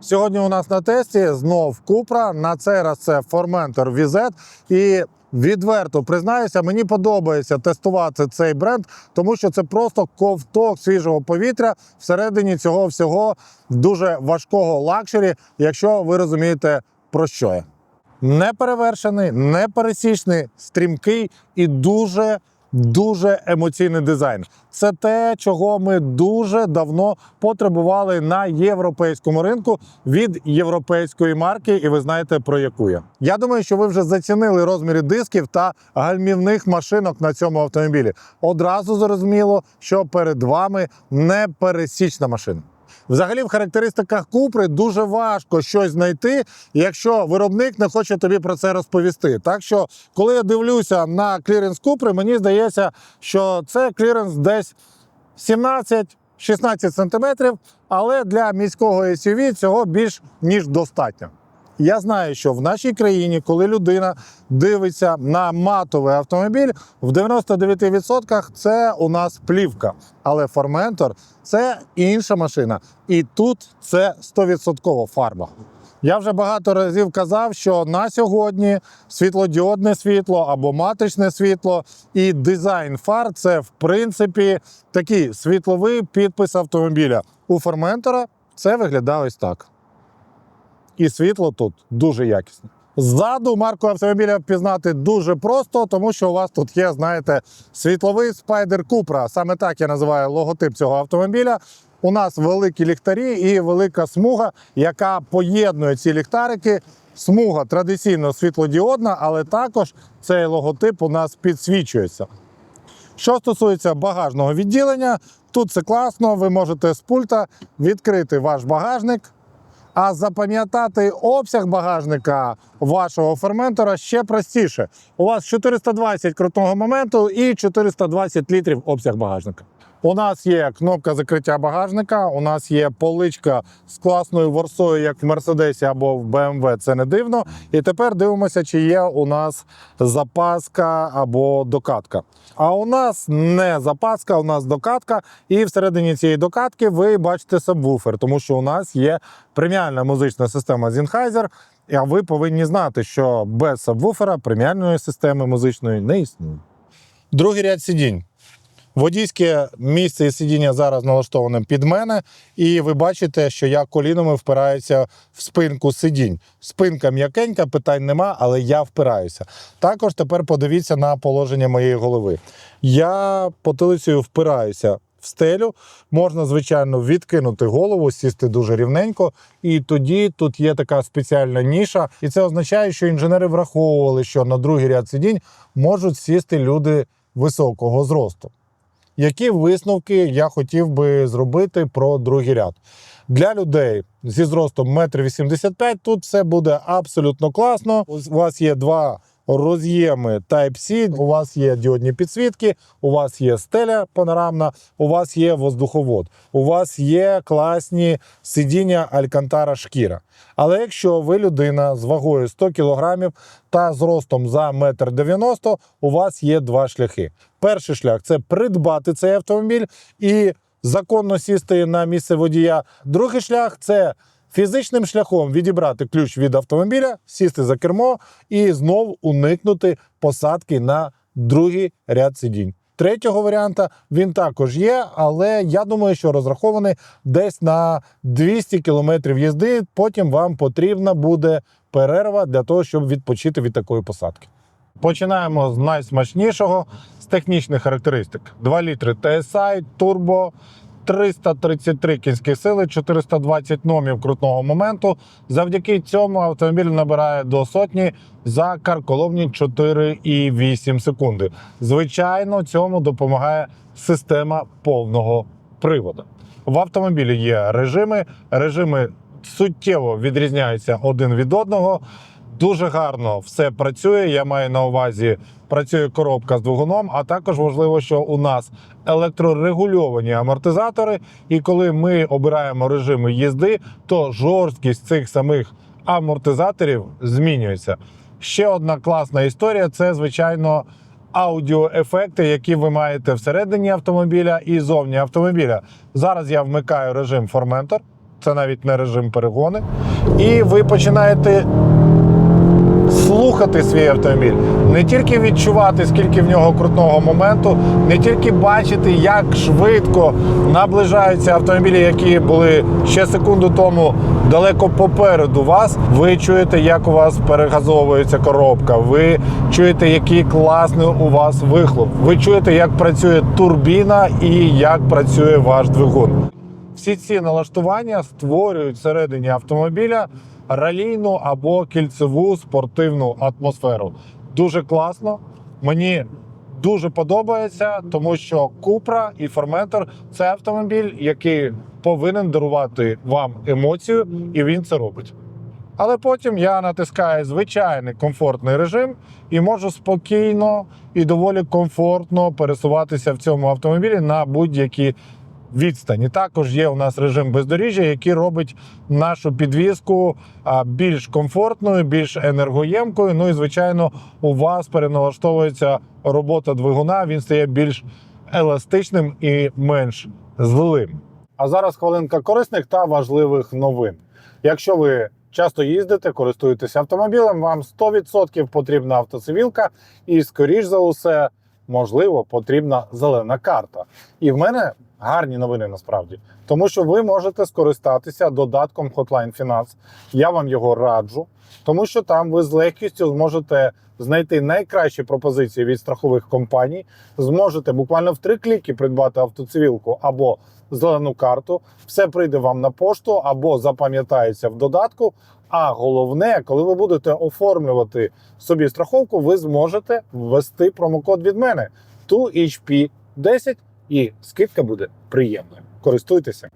Сьогодні у нас на тесті знов Купра. На цей раз це Formentor VZ. І відверто признаюся, мені подобається тестувати цей бренд, тому що це просто ковток свіжого повітря всередині цього всього дуже важкого лакшері, якщо ви розумієте про що я. Неперевершений, непересічний, стрімкий і дуже. Дуже емоційний дизайн. Це те, чого ми дуже давно потребували на європейському ринку від європейської марки, і ви знаєте про яку я. Я думаю, що ви вже зацінили розміри дисків та гальмівних машинок на цьому автомобілі. Одразу зрозуміло, що перед вами непересічна машина. Взагалі, в характеристиках Купри дуже важко щось знайти, якщо виробник не хоче тобі про це розповісти. Так що, коли я дивлюся на кліренс Купри, мені здається, що це кліренс десь 17-16 сантиметрів, але для міського SUV цього більш ніж достатньо. Я знаю, що в нашій країні, коли людина дивиться на матовий автомобіль, в 99% це у нас плівка. Але Formentor – це інша машина. І тут це 100% фарба. Я вже багато разів казав, що на сьогодні світлодіодне світло або матричне світло і дизайн фар це в принципі такий світловий підпис автомобіля. У Formentor це виглядає ось так. І світло тут дуже якісне. Ззаду марку автомобіля впізнати дуже просто, тому що у вас тут є, знаєте, світловий спайдер Купра. Саме так я називаю логотип цього автомобіля. У нас великі ліхтарі і велика смуга, яка поєднує ці ліхтарики. Смуга традиційно світлодіодна, але також цей логотип у нас підсвічується. Що стосується багажного відділення, тут це класно. Ви можете з пульта відкрити ваш багажник. А запам'ятати обсяг багажника вашого ферментора ще простіше. У вас 420 крутного моменту і 420 літрів обсяг багажника. У нас є кнопка закриття багажника, у нас є поличка з класною ворсою, як в Мерседесі або в BMW, це не дивно. І тепер дивимося, чи є у нас запаска або докатка. А у нас не запаска, у нас докатка. І всередині цієї докатки ви бачите сабвуфер, тому що у нас є преміальна музична система Sennheiser, а ви повинні знати, що без сабвуфера преміальної системи музичної не існує. Другий ряд сидінь. Водійське місце і сидіння зараз налаштоване під мене, і ви бачите, що я колінами впираюся в спинку сидінь. Спинка м'якенька, питань нема, але я впираюся. Також тепер подивіться на положення моєї голови. Я потилицею впираюся в стелю. Можна, звичайно, відкинути голову, сісти дуже рівненько. І тоді тут є така спеціальна ніша. І це означає, що інженери враховували, що на другий ряд сидінь можуть сісти люди високого зросту. Які висновки я хотів би зробити про другий ряд? Для людей зі зростом 1,85 м тут все буде абсолютно класно. У вас є два роз'єми Type-C, у вас є діодні підсвітки, у вас є стеля панорамна, у вас є воздуховод, у вас є класні сидіння Алькантара шкіра. Але якщо ви людина з вагою 100 кг та зростом за 1,90 м, у вас є два шляхи. Перший шлях це придбати цей автомобіль і законно сісти на місце водія. Другий шлях це фізичним шляхом відібрати ключ від автомобіля, сісти за кермо і знов уникнути посадки на другий ряд сидінь. Третього варіанта він також є, але я думаю, що розрахований десь на 200 км їзди. Потім вам потрібна буде перерва для того, щоб відпочити від такої посадки. Починаємо з найсмачнішого з технічних характеристик: 2 літри TSI, турбо, 333 кінські сили, 420 номів крутного моменту. Завдяки цьому автомобіль набирає до сотні за карколомні 4,8 секунди. Звичайно, цьому допомагає система повного приводу. В автомобілі є режими. Режими суттєво відрізняються один від одного. Дуже гарно все працює. Я маю на увазі, працює коробка з двигуном, а також важливо, що у нас електрорегульовані амортизатори. І коли ми обираємо режими їзди, то жорсткість цих самих амортизаторів змінюється. Ще одна класна історія це, звичайно, аудіоефекти, які ви маєте всередині автомобіля і зовні автомобіля. Зараз я вмикаю режим Formentor. це навіть не режим перегони. І ви починаєте слухати свій автомобіль, не тільки відчувати, скільки в нього крутного моменту, не тільки бачити, як швидко наближаються автомобілі, які були ще секунду тому далеко попереду вас. Ви чуєте, як у вас перегазовується коробка. Ви чуєте, який класний у вас вихлоп. Ви чуєте, як працює турбіна і як працює ваш двигун. Всі ці налаштування створюють всередині автомобіля ралійну або кільцеву спортивну атмосферу. Дуже класно. Мені дуже подобається, тому що Купра і Форментор це автомобіль, який повинен дарувати вам емоцію, і він це робить. Але потім я натискаю звичайний комфортний режим і можу спокійно і доволі комфортно пересуватися в цьому автомобілі на будь-які відстані. Також є у нас режим бездоріжжя, який робить нашу підвізку більш комфортною, більш енергоємкою. Ну і звичайно, у вас переналаштовується робота двигуна. Він стає більш еластичним і менш злим. А зараз хвилинка корисних та важливих новин. Якщо ви часто їздите, користуєтеся автомобілем, вам 100% потрібна автоцивілка, і, скоріш за усе, можливо, потрібна зелена карта. І в мене гарні новини насправді, тому що ви можете скористатися додатком Hotline Finance. Я вам його раджу, тому що там ви з легкістю зможете знайти найкращі пропозиції від страхових компаній, зможете буквально в три кліки придбати автоцивілку або зелену карту. Все прийде вам на пошту або запам'ятається в додатку. А головне, коли ви будете оформлювати собі страховку, ви зможете ввести промокод від мене 2HP10 і скидка буде приємною. Користуйтеся.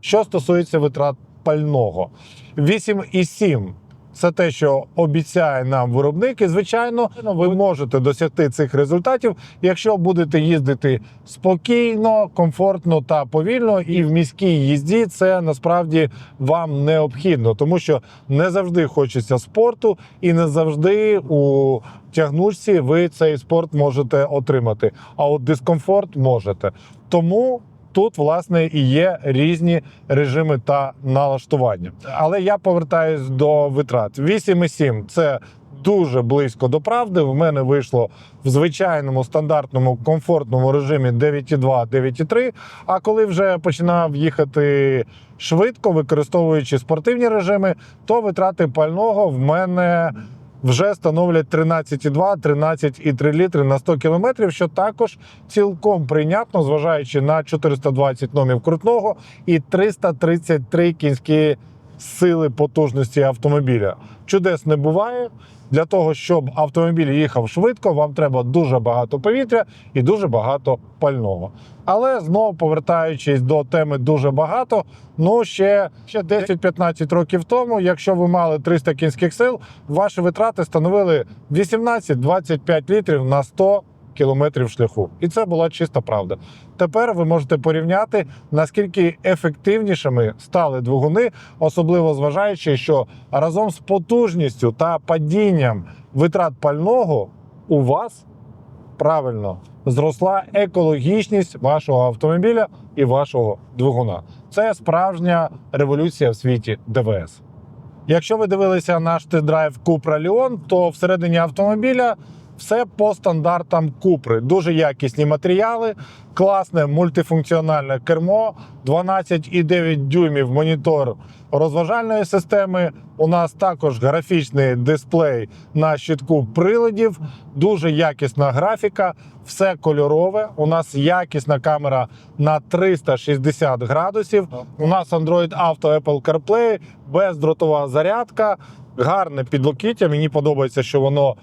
Що стосується витрат пального, 8,7 це те, що обіцяє нам виробник, і звичайно, ви можете досягти цих результатів, якщо будете їздити спокійно, комфортно та повільно. І в міській їзді це насправді вам необхідно, тому що не завжди хочеться спорту, і не завжди у тягнучці ви цей спорт можете отримати. А от дискомфорт можете. Тому тут, власне, і є різні режими та налаштування. Але я повертаюсь до витрат. 8,7 – це дуже близько до правди. В мене вийшло в звичайному стандартному комфортному режимі 9,2, 9,3. А коли вже починав їхати швидко, використовуючи спортивні режими, то витрати пального в мене вже становлять 13,2, 13,3 літри на 100 кілометрів, що також цілком прийнятно, зважаючи на 420 номів крутного і 333 кінські сили потужності автомобіля. Чудес не буває. Для того, щоб автомобіль їхав швидко, вам треба дуже багато повітря і дуже багато пального. Але знову повертаючись до теми дуже багато, ну ще, ще 10-15 років тому, якщо ви мали 300 кінських сил, ваші витрати становили 18-25 літрів на 100 кілометрів шляху. І це була чиста правда. Тепер ви можете порівняти, наскільки ефективнішими стали двигуни, особливо зважаючи, що разом з потужністю та падінням витрат пального у вас правильно зросла екологічність вашого автомобіля і вашого двигуна. Це справжня революція в світі ДВС. Якщо ви дивилися наш тест-драйв Cupra Leon, то всередині автомобіля все по стандартам Купри. Дуже якісні матеріали, класне мультифункціональне кермо, 12,9 дюймів монітор розважальної системи. У нас також графічний дисплей на щитку приладів, дуже якісна графіка, все кольорове. У нас якісна камера на 360 градусів. У нас Android Auto Apple CarPlay, бездротова зарядка, гарне підлокіття. Мені подобається, що воно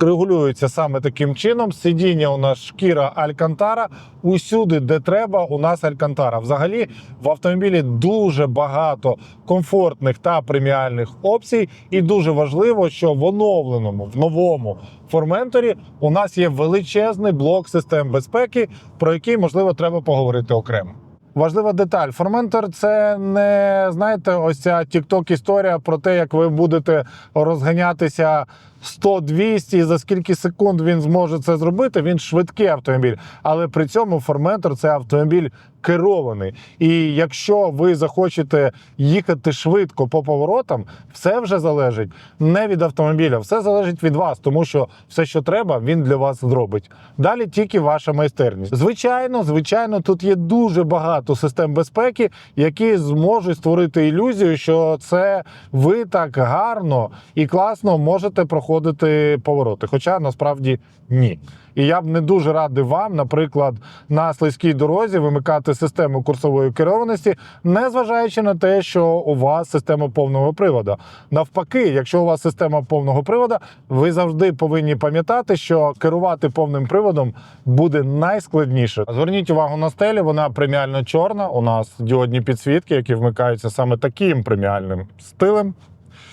регулюється саме таким чином. Сидіння у нас шкіра Алькантара. Усюди, де треба, у нас Алькантара. Взагалі в автомобілі дуже багато комфортних та преміальних опцій, і дуже важливо, що в оновленому, в новому форменторі у нас є величезний блок систем безпеки, про який можливо треба поговорити окремо. Важлива деталь. Форментор це не знаєте, ось ця TikTok історія про те, як ви будете розганятися 100-200 і за скільки секунд він зможе це зробити. Він швидкий автомобіль, але при цьому Форментор це автомобіль керований. І якщо ви захочете їхати швидко по поворотам, все вже залежить не від автомобіля, все залежить від вас, тому що все, що треба, він для вас зробить. Далі тільки ваша майстерність. Звичайно, звичайно, тут є дуже багато систем безпеки, які зможуть створити ілюзію, що це ви так гарно і класно можете проходити повороти. Хоча насправді ні. І я б не дуже радив вам, наприклад, на слизькій дорозі вимикати систему курсової керованості, не зважаючи на те, що у вас система повного приводу. Навпаки, якщо у вас система повного приводу, ви завжди повинні пам'ятати, що керувати повним приводом буде найскладніше. Зверніть увагу на стелю, вона преміально чорна. У нас діодні підсвітки, які вмикаються саме таким преміальним стилем.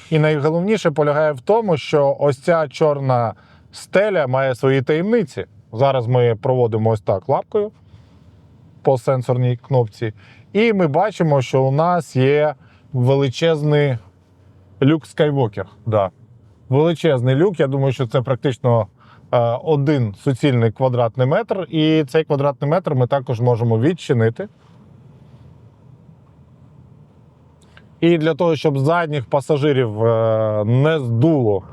І найголовніше полягає в тому, що ось ця чорна стеля має свої таємниці. Зараз ми проводимо ось так лапкою по сенсорній кнопці. І ми бачимо, що у нас є величезний люк Skywalker. Да. Величезний люк. Я думаю, що це практично е, один суцільний квадратний метр. І цей квадратний метр ми також можемо відчинити. І для того, щоб задніх пасажирів е, не здуло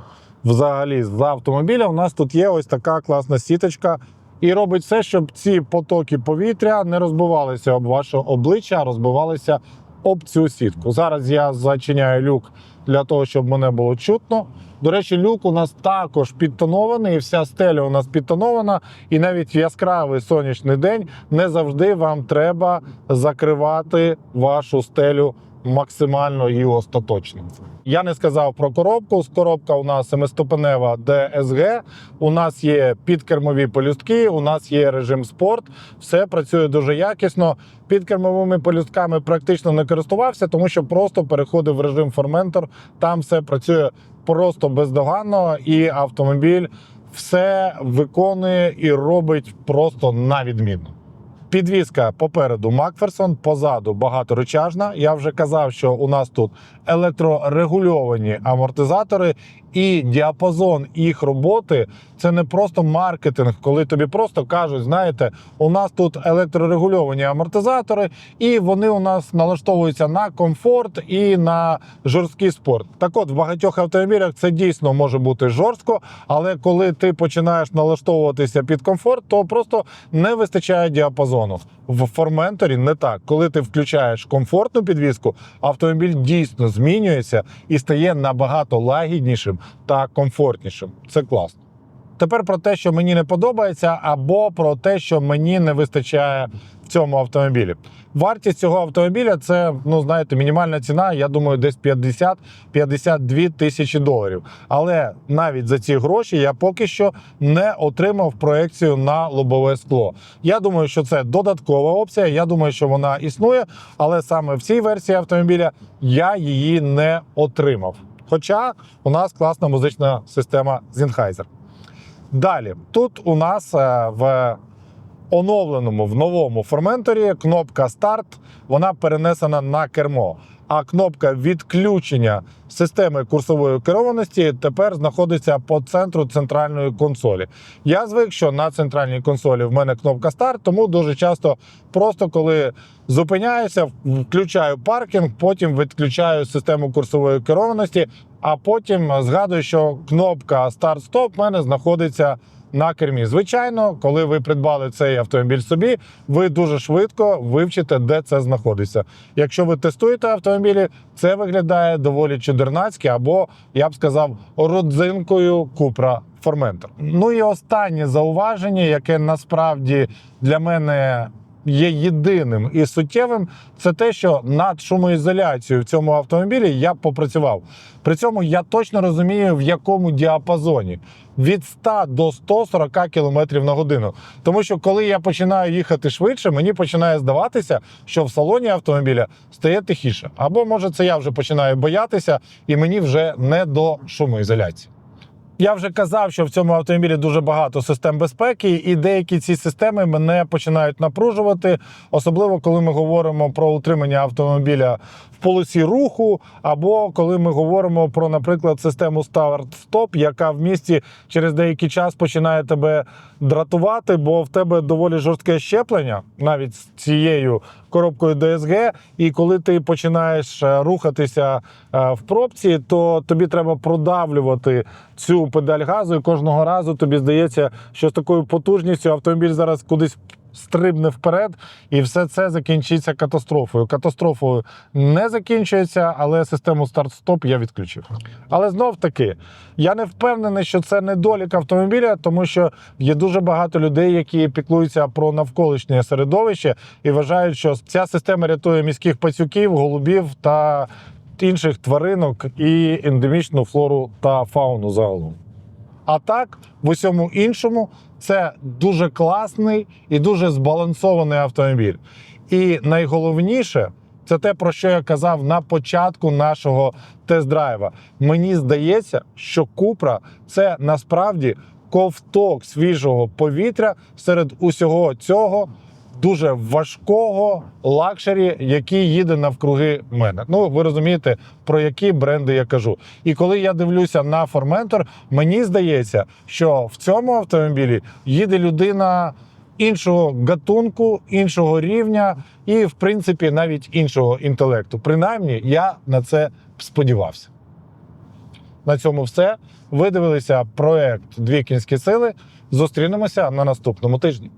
взагалі з автомобіля, у нас тут є ось така класна сіточка. І робить все, щоб ці потоки повітря не розбивалися об ваше обличчя, а розбивалися об цю сітку. Зараз я зачиняю люк для того, щоб мене було чутно. До речі, люк у нас також підтонований, і вся стеля у нас підтонована. І навіть яскравий сонячний день не завжди вам треба закривати вашу стелю максимально і остаточно. Я не сказав про коробку. Коробка у нас семиступенева DSG. У нас є підкермові полюстки, у нас є режим спорт. Все працює дуже якісно. Підкермовими полюстками практично не користувався, тому що просто переходив в режим ферментор. Там все працює просто бездоганно, і автомобіль все виконує і робить просто на відмінно. Підвізка попереду Макферсон, позаду багаторучажна. Я вже казав, що у нас тут електрорегульовані амортизатори, і діапазон їх роботи це не просто маркетинг, коли тобі просто кажуть, знаєте, у нас тут електрорегульовані амортизатори, і вони у нас налаштовуються на комфорт і на жорсткий спорт. Так от в багатьох автомобілях це дійсно може бути жорстко, але коли ти починаєш налаштовуватися під комфорт, то просто не вистачає діапазону. В форменторі не так. Коли ти включаєш комфортну підвіску, автомобіль дійсно змінюється і стає набагато лагіднішим та комфортнішим. Це класно. Тепер про те, що мені не подобається, або про те, що мені не вистачає цьому автомобілі. Вартість цього автомобіля це, ну знаєте, мінімальна ціна, я думаю, десь 50-52 тисячі доларів. Але навіть за ці гроші я поки що не отримав проекцію на лобове скло. Я думаю, що це додаткова опція. Я думаю, що вона існує, але саме в цій версії автомобіля я її не отримав. Хоча у нас класна музична система Sennheiser. Далі, тут у нас е, в оновленому в новому форменторі кнопка старт, вона перенесена на кермо. А кнопка відключення системи курсової керованості тепер знаходиться по центру центральної консолі. Я звик, що на центральній консолі в мене кнопка старт, тому дуже часто просто коли зупиняюся, включаю паркінг, потім відключаю систему курсової керованості, а потім згадую, що кнопка старт-стоп в мене знаходиться на кермі. Звичайно, коли ви придбали цей автомобіль собі, ви дуже швидко вивчите, де це знаходиться. Якщо ви тестуєте автомобілі, це виглядає доволі чудернацьки, або я б сказав, родзинкою Купра Форментор. Ну і останнє зауваження, яке насправді для мене. Є єдиним і суттєвим, це те, що над шумоізоляцією в цьому автомобілі я попрацював. При цьому я точно розумію, в якому діапазоні від 100 до 140 км на годину. Тому що коли я починаю їхати швидше, мені починає здаватися, що в салоні автомобіля стає тихіше. Або може це я вже починаю боятися, і мені вже не до шумоізоляції. Я вже казав, що в цьому автомобілі дуже багато систем безпеки, і деякі ці системи мене починають напружувати, особливо коли ми говоримо про утримання автомобіля в полосі руху, або коли ми говоримо про, наприклад, систему старт-стоп, яка в місті через деякий час починає тебе дратувати, бо в тебе доволі жорстке щеплення, навіть з цією коробкою DSG, і коли ти починаєш е, рухатися е, в пробці, то тобі треба продавлювати цю педаль газу, і кожного разу тобі здається, що з такою потужністю автомобіль зараз кудись стрибне вперед, і все це закінчиться катастрофою. Катастрофою не закінчується, але систему старт-стоп я відключив. Але знов таки, я не впевнений, що це недолік автомобіля, тому що є дуже багато людей, які піклуються про навколишнє середовище і вважають, що ця система рятує міських пацюків, голубів та інших тваринок і ендемічну флору та фауну загалом. А так, в усьому іншому, це дуже класний і дуже збалансований автомобіль. І найголовніше, це те, про що я казав на початку нашого тест-драйва. Мені здається, що Купра це насправді ковток свіжого повітря серед усього цього дуже важкого лакшері, який їде навкруги мене. Ну, ви розумієте, про які бренди я кажу. І коли я дивлюся на Formentor, мені здається, що в цьому автомобілі їде людина іншого гатунку, іншого рівня і, в принципі, навіть іншого інтелекту. Принаймні, я на це сподівався. На цьому все. Ви дивилися проект Дві кінські сили. Зустрінемося на наступному тижні.